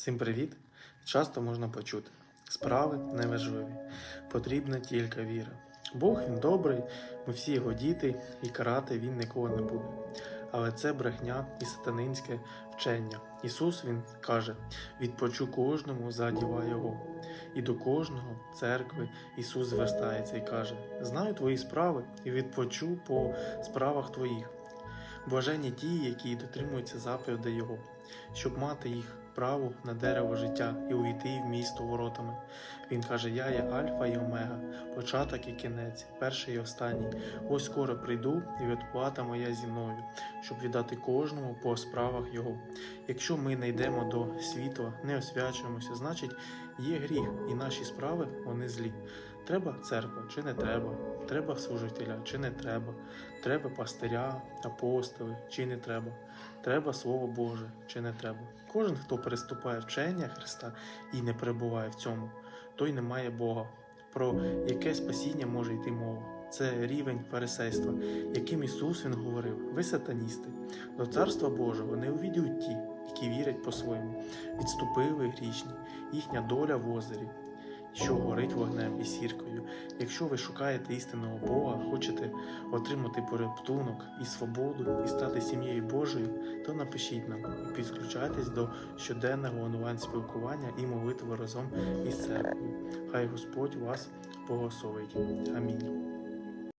Всім привіт! Часто можна почути. Справи неважливі, потрібна тільки віра. Бог він добрий, ми всі його діти, і карати він нікого не буде. Але це брехня і сатанинське вчення. Ісус Він каже: відпочу кожному задіва Його. І до кожного церкви Ісус звертається і каже: Знаю твої справи і відпочу по справах твоїх. Блаженні ті, які дотримуються заповідей Його, щоб мати їх право на дерево життя і увійти в місто воротами. Він каже: Я є Альфа і Омега, початок і кінець, перший і останній. Ось скоро прийду, і відплата моя зі мною, щоб віддати кожному по справах його. Якщо ми не йдемо до світла, не освячуємося, значить є гріх, і наші справи вони злі. Треба церква чи не треба, треба служителя чи не треба, треба пастиря, апостоли чи не треба, треба Слово Боже чи не треба. Кожен, хто переступає вчення Христа і не перебуває в цьому, той не має Бога. Про яке спасіння може йти мова? Це рівень фарисейства, яким Ісус Він говорив: ви сатаністи, до Царства Божого не увійдуть ті, які вірять по-своєму, відступили грішні, їхня доля в озері, що горить вогнем і сіркою. Якщо ви шукаєте істинного Бога, хочете отримати порятунок і свободу, і стати сім'єю Божою, то напишіть нам і підключайтесь до щоденного онлайн спілкування і молитви разом із церквою. Хай Господь вас благословить. Амінь.